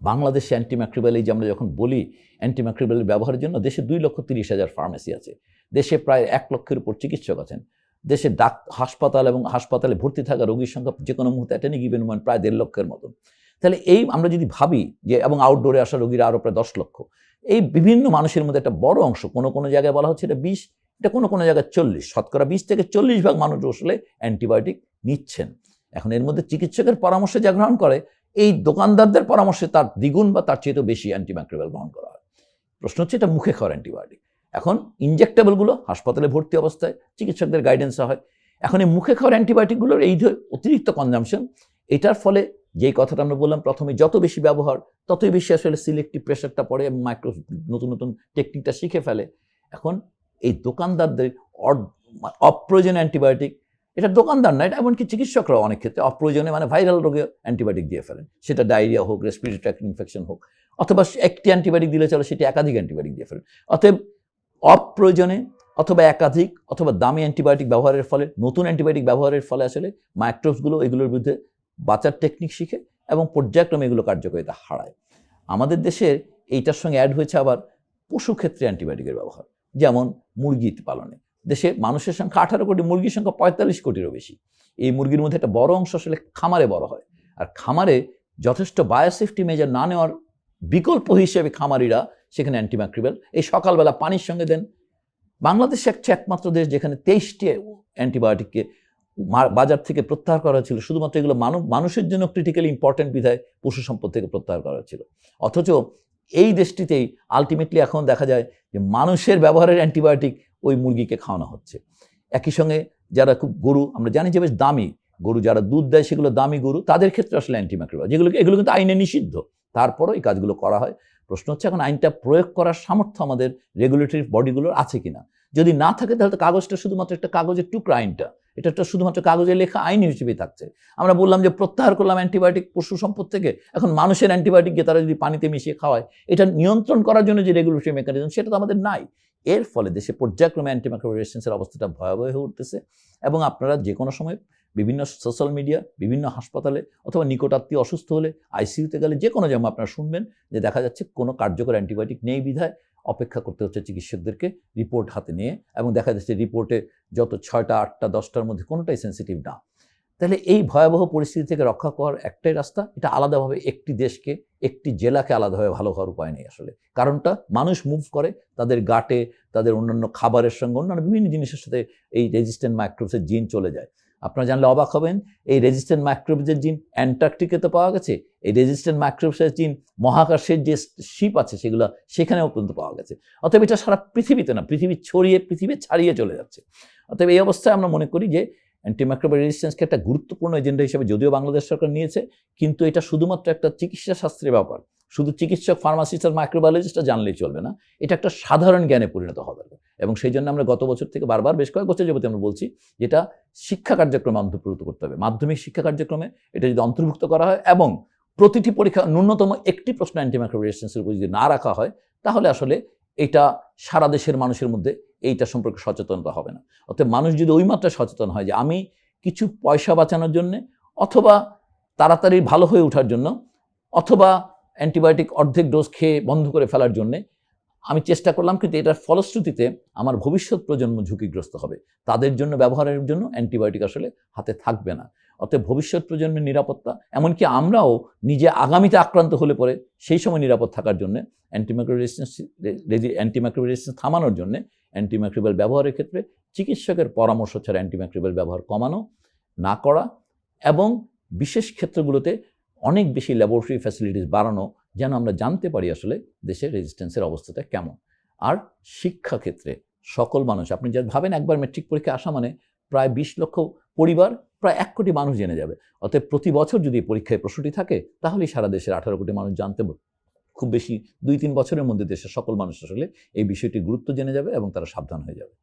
বাংলাদেশে অ্যান্টিম্যাক্রিবাল যে আমরা যখন বলি অ্যান্টিম্যাক্রিবালের ব্যবহারের জন্য, দেশে দুই লক্ষ তিরিশ হাজার ফার্মেসি আছে। দেশে প্রায় এক লক্ষের উপর চিকিৎসক আছেন। দেশে ডাক, হাসপাতাল এবং হাসপাতালে ভর্তি থাকা রোগীর সংখ্যা যে কোনো মুহূর্তে অ্যাট এনি গিভেন মোমেন্ট প্রায় দেড় লক্ষের মতন। তাহলে এই আমরা যদি ভাবি যে, এবং আউটডোরে আসা রোগীরা আরও প্রায় দশ লক্ষ। এই বিভিন্ন মানুষের মধ্যে একটা বড় অংশ, কোনো কোনো জায়গায় বলা হচ্ছে এটা বিশ, এটা কোনো কোনো জায়গায় চল্লিশ। শতকরা বিশ থেকে চল্লিশ ভাগ মানুষ আসলে অ্যান্টিবায়োটিক নিচ্ছেন। এখন এর মধ্যে চিকিৎসকের পরামর্শ যা গ্রহণ করে এই দোকানদারদের পরামর্শে তার দ্বিগুণ বা তার চেয়েও বেশি অ্যান্টিমাইক্রোবিয়াল গ্রহণ করা হয়। প্রশ্ন হচ্ছে, এটা মুখে খাওয়ার অ্যান্টিবায়োটিক এখন ইনজেক্টেবলগুলো হাসপাতালে ভর্তি অবস্থায় চিকিৎসকদের গাইডেন্সে হয়। এখন এই মুখে খাওয়ার অ্যান্টিবায়োটিকগুলোর এই অতিরিক্ত কনজামশন এটার ফলে যেই কথাটা আমরা বললাম, প্রথমে যত বেশি ব্যবহার, ততই বেশি আসলে সিলেক্টিভ প্রেশারটা পড়ে এবং মাইক্রো নতুন নতুন টেকনিকটা শিখে ফেলে। এখন এই দোকানদারদের অপ্রয়োজনীয় অ্যান্টিবায়োটিক এটা দোকানদার না, এটা এমনকি চিকিৎসকরাও অনেক ক্ষেত্রে অপ্রয়োজনে মানে ভাইরাল রোগে অ্যান্টিবায়োটিক দিয়ে ফেলেন। সেটা ডায়রিয়া হোক রেসপিরেটরি ইনফেকশন হোক, অথবা একটি অ্যান্টিবায়োটিক দিলে চলে, সেটি একাধিক অ্যান্টিবায়োটিক দিয়ে ফেলেন। অতএব অপ্রয়োজনে অথবা একাধিক অথবা দামি অ্যান্টিবায়োটিক ব্যবহারের ফলে, নতুন অ্যান্টিবায়োটিক ব্যবহারের ফলে আসলে মাইক্রোবসগুলো এগুলোর বিরুদ্ধে বাঁচার টেকনিক শিখে এবং পর্যায়ক্রমে এগুলো কার্যকারিতা হারায়। আমাদের দেশের এইটার সঙ্গে অ্যাড হয়েছে আবার পশু ক্ষেত্রে অ্যান্টিবায়োটিকের ব্যবহার, যেমন মুরগি পালনে। দেশে মানুষের সংখ্যা আঠারো কোটি, মুরগির সংখ্যা পঁয়তাল্লিশ কোটিরও বেশি। এই মুরগির মধ্যে একটা বড় অংশ আসলে খামারে বড় হয়। আর খামারে যথেষ্ট বায়োসেফটি মেজার না নেওয়ার বিকল্প হিসেবে খামারিরা সেখানে অ্যান্টিমাইক্রিবাল এই সকালবেলা পানির সঙ্গে দেন। বাংলাদেশ হচ্ছে একমাত্র দেশ যেখানে তেইশটি অ্যান্টিবায়োটিককে বাজার থেকে প্রত্যাহার করা ছিল শুধুমাত্র এগুলো মানব মানুষের জন্য ক্রিটিক্যালি ইম্পর্ট্যান্ট বিধায় পশু সম্পদ থেকে প্রত্যাহার করা ছিল অথচ এই দেশটিতেই আলটিমেটলি এখন দেখা যায় যে মানুষের ব্যবহারের অ্যান্টিবায়োটিক ওই মুরগিকে খাওয়ানো হচ্ছে। একই সঙ্গে যারা খুব গরু, আমরা জানি যে বেশ দামি গরু, যারা দুধ দেয় সেগুলো দামি গরু, তাদের ক্ষেত্রে আসলে অ্যান্টিমাইক্রোবাল যেগুলো এগুলো কিন্তু আইনে নিষিদ্ধ। তারপরও এই কাজগুলো করা হয়। প্রশ্ন হচ্ছে এখন আইনটা প্রয়োগ করার সামর্থ্য আমাদের রেগুলেটরি বডিগুলোর আছে কিনা? যদি না থাকে তাহলে তো কাগজটা শুধুমাত্র একটা কাগজের টুকরা আইনটা। এটা একটা শুধুমাত্র কাগজে লেখা আইন হিসেবেই থাকছে। আমরা বললাম যে প্রত্যাহার করলাম অ্যান্টিবায়োটিক পশু সম্পদ থেকে, এখন মানুষের অ্যান্টিবায়োটিককে তারা যদি পানিতে মিশিয়ে খাওয়ায়, এটা নিয়ন্ত্রণ করার জন্য যে রেগুলেটরি মেকানিজম সেটা তো আমাদের নাই। এর ফলে দেশে পর্যায়ক্রমে অ্যান্টিমাইক্রো রেজিস্ট্যান্সের অবস্থাটা ভয়াবহ হয়ে উঠতেছে এবং আপনারা যে কোনো সময় বিভিন্ন সোশ্যাল মিডিয়া বিভিন্ন হাসপাতালে অথবা নিকটাত্মীয় অসুস্থ হলে আইসিইউতে গেলে যে কোনো যেমন আপনারা শুনবেন যে দেখা যাচ্ছে কোনো কার্যকর অ্যান্টিবায়োটিক নেই বিধায় অপেক্ষা করতে হচ্ছে চিকিৎসকদেরকে রিপোর্ট হাতে নিয়ে এবং দেখা যাচ্ছে রিপোর্টে যত ছয়টা, আটটা, দশটার মধ্যে কোনোটাই সেন্সিটিভ না। তাহলে এই ভয়াবহ পরিস্থিতি থেকে রক্ষা করার একটাই রাস্তা, এটা আলাদাভাবে একটি দেশকে, একটি জেলাকে আলাদাভাবে ভালো হওয়ার উপায় নেই আসলে। কারণটা মানুষ মুভ করে, তাদের গাটে, তাদের অন্যান্য খাবারের সঙ্গে, অন্যান্য বিভিন্ন জিনিসের সাথে এই রেজিস্ট্যান্ট মাইক্রোবসের জিন চলে যায়। আপনারা জানলে অবাক হবেন, এই রেজিস্ট্যান্ট মাইক্রোবসের জিন অ্যান্টার্কটিকাতে পাওয়া গেছে, এই রেজিস্ট্যান্ট মাইক্রোবসের জিন মহাকাশের যে শিপ আছে সেগুলো সেখানেও পর্যন্ত পাওয়া গেছে। অতএব এটা সারা পৃথিবীতে না, পৃথিবী ছড়িয়ে, পৃথিবী ছাড়িয়ে চলে যাচ্ছে। অতএব এই অবস্থায় আমরা মনে করি যে অ্যান্টিমাইক্রোবাল রেজিস্ট্যান্সকে একটা গুরুত্বপূর্ণ এজেন্ডা হিসেবে যদিও বাংলাদেশ সরকার নিয়েছে, কিন্তু এটা শুধুমাত্র একটা চিকিৎসা শাস্ত্রের ব্যাপার। শুধু চিকিৎসক ফার্মাসিস্ট আর মাইক্রোবায়োলজিস্টটা জানলেই চলবে না, এটা একটা সাধারণ জ্ঞানে পরিণত হবে এবং সেই জন্য আমরা গত বছর থেকে বারবার বেশ কয়েক বছর যাবতীয় আমরা বলছি, যেটা শিক্ষা কার্যক্রমে অন্তর্ভুক্ত করতে হবে। মাধ্যমিক শিক্ষা কার্যক্রমে এটা যদি অন্তর্ভুক্ত করা হয় এবং প্রতিটি পরীক্ষা ন্যূনতম একটি প্রশ্ন অ্যান্টিমাইক্রো রেজিস্ট্যান্সের উপর যদি না রাখা হয়, তাহলে আসলে এটা সারা দেশের মানুষের মধ্যে এইটা সম্পর্কে সচেতনতা হবে না। অতএব মানুষ যদি ওই মাত্রায় সচেতন হয় যে আমি কিছু পয়সা বাঁচানোর জন্য অথবা তাড়াতাড়ি ভালো হয়ে ওঠার জন্য অথবা অ্যান্টিবায়োটিক অর্ধেক ডোজ খেয়ে বন্ধ করে ফেলার জন্য আমি চেষ্টা করলাম কিন্তু এটার ফলশ্রুতিতে আমার ভবিষ্যৎ প্রজন্ম ঝুঁকিগ্রস্ত হবে। তাদের জন্য, ব্যবহারের জন্য অ্যান্টিবায়োটিক আসলে হাতে থাকবে না। অতএব ভবিষ্যৎ প্রজন্মের নিরাপত্তা, এমনকি আমরাও নিজে আগামীতে আক্রান্ত হলে পরে সেই সময় নিরাপদ থাকার জন্য অ্যান্টিমাইক্রো রেজিস্ট্যান্স অ্যান্টিমাইক্রো রেজিস্ট্যান্স থামানোর জন্য অ্যান্টিমাইক্রোবিয়াল ব্যবহারের ক্ষেত্রে চিকিৎসকের পরামর্শ ছাড়া অ্যান্টিমাইক্রোবিয়াল ব্যবহার কমানো না করা এবং বিশেষ ক্ষেত্রগুলোতে অনেক বেশি ল্যাবরেটরি ফ্যাসিলিটিস বাড়ানো যেন আমরা জানতে পারি আসলে দেশের রেজিস্ট্যান্সের অবস্থাটা কেমন। আর শিক্ষা ক্ষেত্রে সকল মানুষ, আপনি যা ভাবেন একবার মেট্রিক পরীক্ষা আসা মানে প্রায় বিশ লক্ষ পরিবার প্রায় এক কোটি মানুষ জেনে যাবে অর্থাৎ প্রতি বছর যদি পরীক্ষায় প্রশ্নটি থাকে, তাহলেই সারা দেশের আঠারো কোটি মানুষ জানতে। খুব বেশি দুই তিন বছরের মধ্যে দেশের সকল মানুষ আসলে এই বিষয়টি গুরুত্ব জেনে যাবে এবং তারা সাবধান হয়ে যাবে